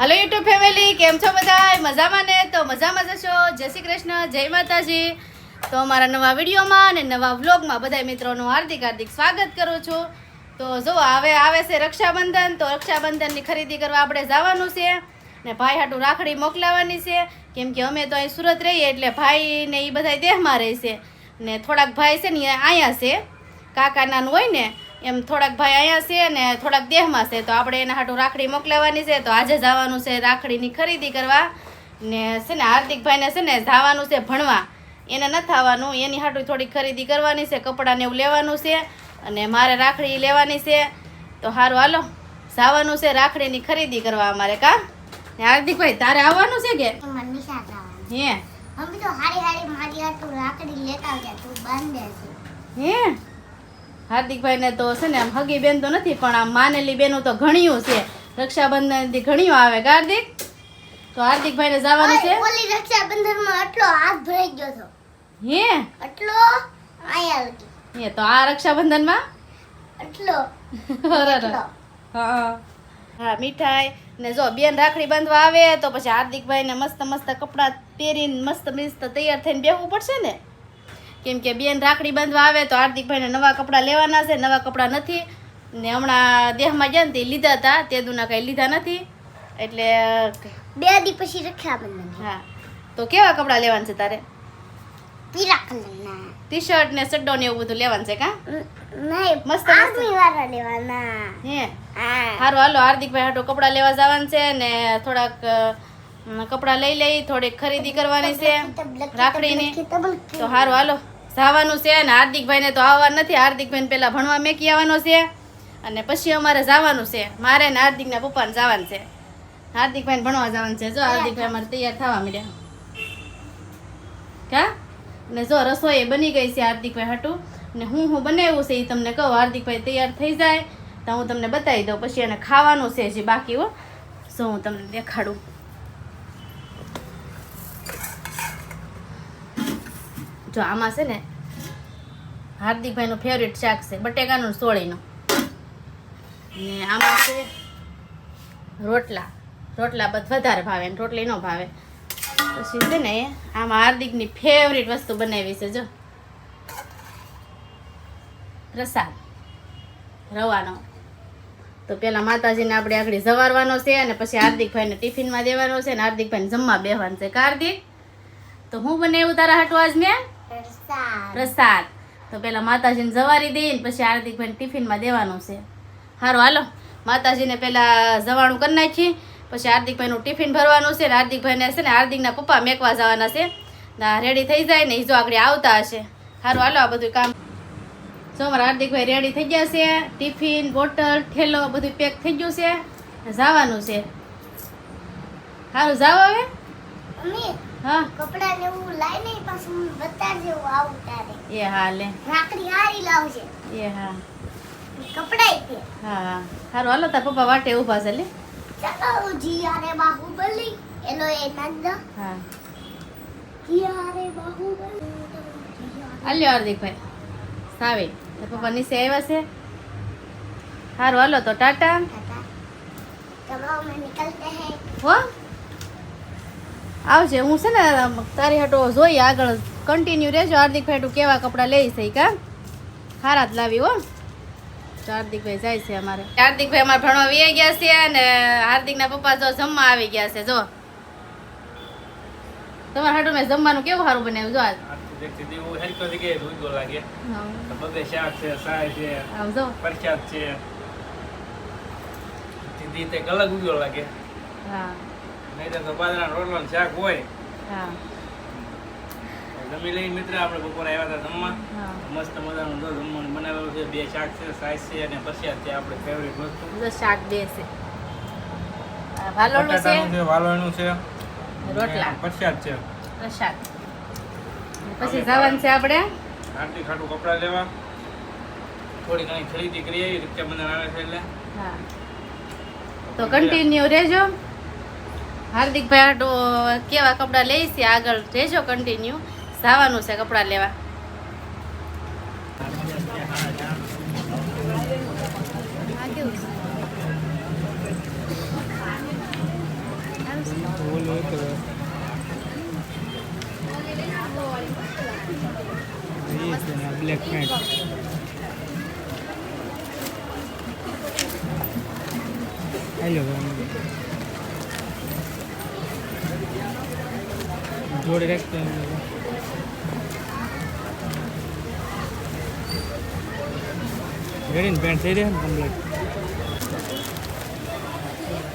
Hello YouTube family કેમ છો બધા મજામાં ને? તો મજામાં જશો જય શ્રી કૃષ્ણ. જય માતાજી. તો અમારા નવા વિડીયોમાં અને નવા વ્લોગમાં બધા મિત્રોનું હાર્દિક હાર્દિક સ્વાગત કરું છું. તો જો, હવે આવે છે રક્ષાબંધન. તો રક્ષાબંધનની ખરીદી કરવા આપણે જવાનું છે ને ભાઈ હાટું રાખડી મોકલાવાની છે. કેમ કે અમે તો અહીં સુરત રહીએ એટલે ભાઈ ને એ બધા દેહમાં રહે છે. ને થોડાક ભાઈ છે ને અહીંયા છે. કાકા નાનું હોય ને એમ થોડાક ભાઈ અહીંયા છે ને થોડાક દેહમાં છે તો આપણે એના હાટું રાખડી મોકલાવાની છે તો આજે જવાનું છે રાખડીની ખરીદી કરવા. ને છે ને હાર્દિકભાઈને છે ને જવાનું છે ભણવા. એને નથી આવવાનું એની હાટું થોડી ખરીદી કરવાની છે કપડાને એવું લેવાનું છે અને મારે રાખડી લેવાની છે. તો સારું હાલો. જવાનું છે રાખડીની ખરીદી કરવા અમારે કા? ને હાર્દિકભાઈ તારે આવવાનું છે કે? હે? હમ તો હારી હારી મારી હાટું રાખડી લેતા આવજે તું બંધ હે? હાર્દિકભાઈને તો છે ને આમ હગી બેન તો નથી પણ આમ માનેલી બેનો તો ઘણીયું છે. રક્ષાબંધનથી ઘણીયું આવે હાર્દિક? તો હાર્દિકભાઈને જવાનું છે? ઓલી રક્ષાબંધનમાં આટલો હાથ ભરાઈ ગયો હતો હે? આટલો આયા હે તો આ રક્ષાબંધનમાં? આટલો. અરે હા હા. મીઠાઈ ને જો બેન રાખડી બાંધવા આવે તો પછી હાર્દિકભાઈને મસ્ત મસ્ત કપડાં પહેરીને મસ્ત મસ્ત તૈયાર થઈને બેહવું પડશે ને? કેમ કે બેન રાખડી બાંધવા આવે તો હાર્દિકભાઈને નવા કપડાં લેવાના છે નવા કપડાં નથી. ને હમણાં દેહમાં ગયા ને તે લીધા હતા તે દુના કંઈ લીધા નથી. એટલે બે દી પછી રક્ષાબંધન હા. તો કેવા કપડાં લેવાના છે તારે? પીળા કલરના. ટી શર્ટ ને સડ્ડો ને એવું બધું લેવાનું છે કા? નહીં મસ્ત. આર્મી વાળા લેવાના. હે. હા. સારું હાલો હાર્દિકભાઈ હાટો કપડાં લેવા જવાનું છે ને થોડાક કપડા કપડાં લઈ લઈ થોડીક ખરીદી કરવાની છે. રાખડીની. તો હારું હાલો. જવાનું છે ને હાર્દિકભાઈને તો આવવા નથી. હાર્દિકભાઈને પહેલાં ભણવા મેકી આવવાનો છે અને પછી અમારે જવાનું છે. મારે ને હાર્દિકના પપ્પાને જવાનું છે. હાર્દિકભાઈને ભણવા જવાનું છે. જો હાર્દિકભાઈ અમારે તૈયાર થવા મળ્યા કા? ને જો રસોઈ બની ગઈ છે હાર્દિકભાઈ હાટું. ને હું હું બનાવ્યું છે એ તમને કહું. હાર્દિકભાઈ તૈયાર થઈ જાય તો હું તમને બતાવી દઉં. પછી એને ખાવાનું છે જે બાકી હો. સો હું તમને દેખાડું. જો આમાં છે ને હાર્દિકભાઈનું ફેવરેટ શાક છે, બટેકાનું સોળીનું ને આમાં છે રોટલા. રોટલા બધ વધારે ભાવે ને રોટલી ન ભાવે. પછી છે ને આમાં હાર્દિકની ફેવરેટ વસ્તુ બનાવી છે, જો. પ્રસાદ. રવાનો. તો પેલા માતાજીને આપણે આગળ જવારવાનો છે અને પછી હાર્દિકભાઈને ટિફિનમાં દેવાનો છે અને હાર્દિકભાઈને જમવા બેહવાનું છે. કાર્દિક તો હું બને એવું તારા હાટું આજ મેં? પ્રસાદ. તો પેલા માતાજીને જવારી દઈને પછી હાર્દિકભાઈને ટિફિનમાં દેવાનું છે. સારું હાલો. માતાજીને પેલા જવાણું કરી નાખી પછી હાર્દિકભાઈનું ટિફિન ભરવાનું છે ને હાર્દિકભાઈને છે ને હાર્દિકના પપ્પા મેકવા જવાના છે. રેડી થઈ જાય ને એ જો આગળ આવતા હશે. સારું હાલો આ બધું કામ. જો હાર્દિકભાઈ રેડી થઈ ગયા છે. ટિફિન બોટલ ઠેલો બધું પેક થઈ ગયું છે. જવાનું છે. સારું જાવ હવે. હા કપડા ને એવું લાઈ નહીં પાછું બતાડજે હું આવું તારે એ હા લે રાખડી હારી લાવજે એ હા કપડાય તે હા હા સારું હાલો તાર પપ્પા વાટે ઊભા છે લે ચાલો જીયારે બાહુબલી એનો એ નંદ હા જીયારે બાહુબલી હાલ્યો હાર્દિકભાઈ સાવે તાર પપ્પા નીચે આવ્યા છે સારું હાલો તો ટાટા टाटा चलो मैं निकलते हैं હો આવજે હું છે ને તારી હાટો જોઈએ આગળ. કન્ટિન્યુ રહેજો હાર્દિકભાઈ ભાઈ કેવા કપડાં લઈ છે કા? હારા જ લાવી હો. હાર્દિકભાઈ જાય છે અમારે. હાર્દિકભાઈ અમારે ભણવા વી ગયા છે અને હાર્દિકના પપ્પા જો જમવા આવી ગયા છે જો. તમારા હાટો મેં જમવાનું કેવું સારું બનાવ્યું જો આજ? લાગે. હા, નહીં તો બાજરા રોટલો ને શાક હોય. હા. જમી લઈ મિત્ર આપણે બપોરે આવ્યા હતા જમવા. મસ્ત મજાનું જો જમવાનું બનાવેલું છે. બે શાક છે સાય છે અને પ્રસાદ છે આપણે ફેવરિટ વસ્તુ. શાક બે છે. આ છે? બટાટાનું છે રોટલા. પ્રસાદ છે. પ્રસાદ. પછી જવાનું છે આપણે? આરતી ખાટું કપડાં લેવા. થોડી ઘણી ખરીદી કરી આવી રક્ષાબંધન આવે છે એટલે. હા. તો કન્ટિન્યુ રહેજો. હાર્દિક ભાઈ આટો કેવા કપડાં લઈ છે? આગળ રહેજો કન્ટિન્યુ જવાનું છે કપડાં લેવા. બ્લેક જોડે રાખતો રેડી પેન્ટ થઈ રહ્યા ને કમ્પ્લીટ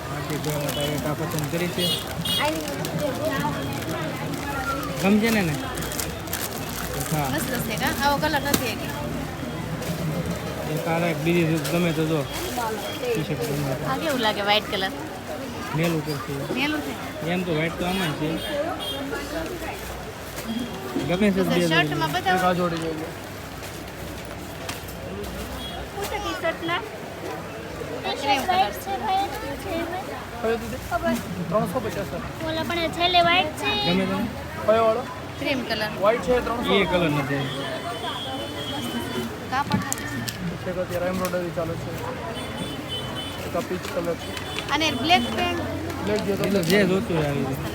બાકી બે મોટા એક આ પસંદ કરી છે ગમશે ને ને હા મસ્ત છે કા આવો કલર નથી એક એક આ એક બીજી ગમે તો જો ટી શર્ટ ગમે તો આ કેવું લાગે વ્હાઈટ કલર મેલું કરશે. મેલું છે. એમ તો વ્હાઈટ તો આમાં છે. ગમે છે બે શર્ટમાં બતાવો. આ જોડી જોઈએ ટી શર્ટના ક્રીમ કલર. ત્રણસો પચાસ ઓલા પણ છેલ્લે white છે. ગમે તને કયો વાળો? Cream colour. વ્હાઈટ છે ત્રણસો? એ કલર નથી. કાપડ છે કે અત્યારે એમ્બ્રોઇડરી ચાલે છે. આ પીચ કલર. અને બ્લેક પેન્ટ બ્લેક જે એટલે જે જોતું હોય આવી રીતે.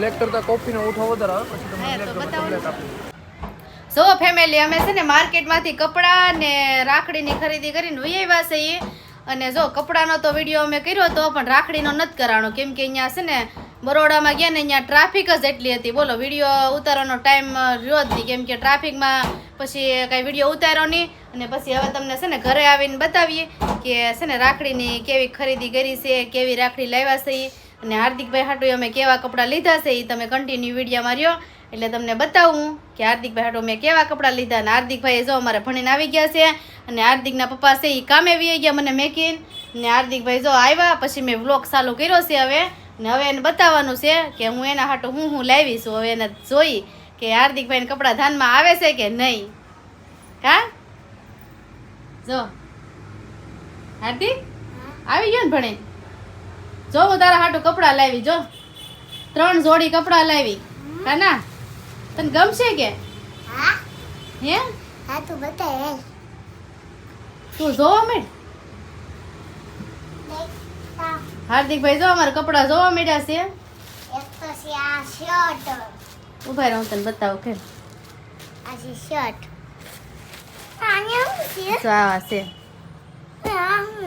મસ્ત કરતા. કોફીનો ઉઠો વધારે આવે પછી તમને બ્લેક આપી જો ફેમિલી અમે છે ને માર્કેટમાંથી કપડાં ને રાખડીની ખરીદી કરીને આવ્યા છીએ. અને જો કપડાનો તો વીડિયો અમે કર્યો હતો પણ રાખડીનો નથી કરાણો. કેમ કે અહીંયા છે ને બરોડામાં ગયા ને અહીંયા ટ્રાફિક જ એટલી હતી. બોલો વીડિયો ઉતારવાનો ટાઈમ રહ્યો જ નહીં. કેમ કે ટ્રાફિકમાં પછી કાંઈ વીડિયો ઉતાર્યો નહીં. અને પછી હવે તમને છે ને ઘરે આવીને બતાવીએ કે છે ને રાખડીની કેવી ખરીદી કરી છે, કેવી રાખડી લાવ્યા છે. અને હાર્દિકભાઈ હાટુ અમે કેવા કપડાં લીધા છે એ તમે કન્ટિન્યુ વિડીયોમાં રહ્યો. એટલે તમને બતાવું કે હાર્દિકભાઈ હાટુ મેં કેવા કપડાં લીધા. અને હાર્દિકભાઈ જો અમારે ભણીને આવી ગયા છે. અને હાર્દિકના પપ્પા છે એ કામે વી ગયા મને મેકીન. ને હાર્દિકભાઈ જો આવ્યા, પછી મેં વ્લોગ ચાલુ કર્યો છે હવે. ને હવે એને બતાવવાનું છે કે હું એના હાટું હું હું લાવીશું હવે એને જોઈ કે હાર્દિકભાઈને કપડાં ધાનમાં આવે છે કે નહીં? હા? જો. હાર્દિક? આવી ગયો ને ભણે? જો હું તારા હાટું કપડાં લાવી જો. ત્રણ જોડી કપડાં લાવી. કાના તને ગમશે કે? હે. હા? તું બતાય તું જોવા મેડ. હાર્દિકભાઈ જો અમારા કપડાં જોવા મળ્યા છે. એક તો છે આ શર્ટ ઊભા રહો તને બતાવો કે આ છે શર્ટ. આને છે? જો આવા છે.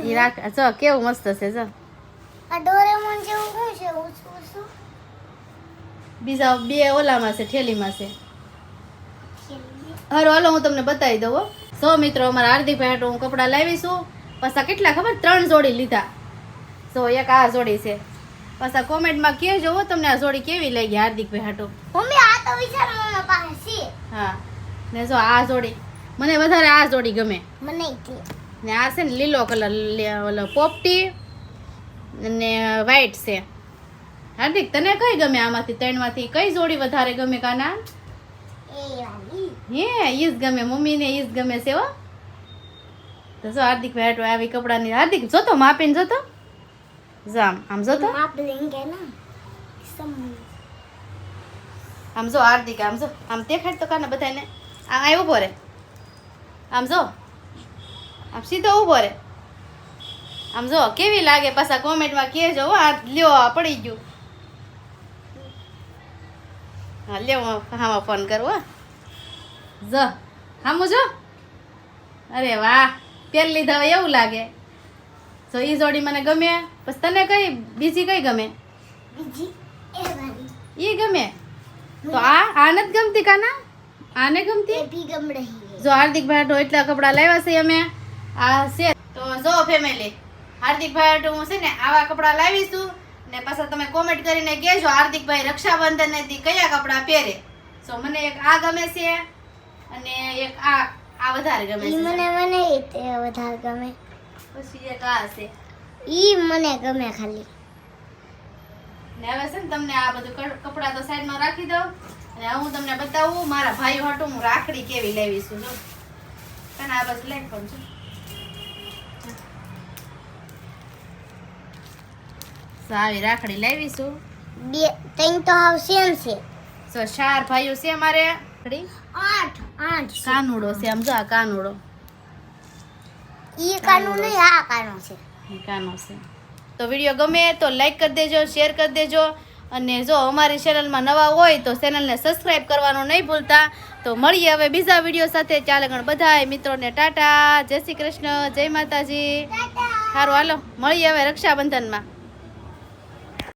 ઈ રાખ જો કેવું મસ્ત છે જો. આ ડોરેમોન જેવું શું છે? ઊંચું ઊંચું બીજા બે ઓલામાં છે થેલીમાં છે. હારું હાલો હું તમને બતાવી દઉં હો. સો મિત્રો અમારા હાર્દિકભાઈ હાટુ હું કપડાં લાવીશું પાછા કેટલા ખબર? ત્રણ જોડી લીધા. સો એક આ જોડી છે. પાછા કોમેન્ટમાં કહેજો તમને આ જોડી કેવી લાગી હાર્દિકભાઈ હાટો? મમ્મી આ તો વિચાર મામા પાસે છે. હા. ને જો આ જોડી મને વધારે આ જોડી ગમે. મને ને આ છે ને લીલો કલર ઓલો પોપટી અને વ્હાઈટ છે. હાર્દિક તને કઈ ગમે આમાંથી ત્રણમાંથી? કઈ જોડી વધારે ગમે કાના? એ હે ઈ જ ગમે મમ્મીને ઈ જ ગમે છે હો. તો જો હાર્દિક ભાઈ આવી કપડાની હાર્દિક જોતો માપીને જોતો જો આમ આમ ના સમ આમ જો હાર્દિક આમ જો આમ દેખાડ તો કાને બધાને આ આ ઊભો રે આમ જો આમ સીધો ઊભો રે આમ જો કેવી લાગે પાછા કોમેન્ટમાં કહેજો હો આ લ્યો આ પડી ગયું હા લ્યો હામાં ફોન કરું હો જો હામું જો અરે વાહ પેર લીધા એવું લાગે જો એ જોડી મને ગમે પછી તને કઈ બીજી કઈ ગમે? બીજી એ ગમે? તો આ આ નથી ગમતી કાના? આને ગમતી? જો હાર્દિક ભાઈ એટલા કપડાં લાવ્યા છે અમે. આ છે. તો જો ફેમિલી હાર્દિક ભાઈ હું છે ને આવા કપડાં લાવીશું ને પાછા તમે કોમેન્ટ કરીને કહેજો હાર્દિકભાઈ રક્ષાબંધનથી કયા કપડાં પહેરે. સો મને એક આ ગમે છે અને એક આ આ વધારે ગમે છે. મને મને વધારે ગમે. પછી એક આ છે. ઈ મને ગમે ખાલી. ને હવે છે ને તમને આ બધું કપડા તો સાઈડમાં રાખી દઉં. અને હું તમને બતાવું મારા ભાઈઓ હાટુ હું રાખડી કેવી લેવી છું જો. તને આ બસ લઈ પણ છું સારી રાખડી લાવીશું. બે ત્રણ તો હાવ સેમ છે. સો ચાર ભાઈઓ છે અમારે રાખડી આઠ આઠ કાનુડો છે આમ જો આ કાનુડો. ઈ કાનું નહીં આ કાનું છે. કાનો છે. તો વીડિયો ગમે તો લાઈક કરી દેજો શેર કરી દેજો. અને જો અમારી ચેનલમાં નવા હોય તો ચેનલને સબસ્ક્રાઈબ કરવાનું નહીં ભૂલતા. તો મળીએ હવે બીજા વીડિયો સાથે. ચાલે ગણ બધાય મિત્રોને ટાટા. જય શ્રી કૃષ્ણ. જય માતાજી. સારું, હાલો. મળીએ હવે રક્ષાબંધનમાં.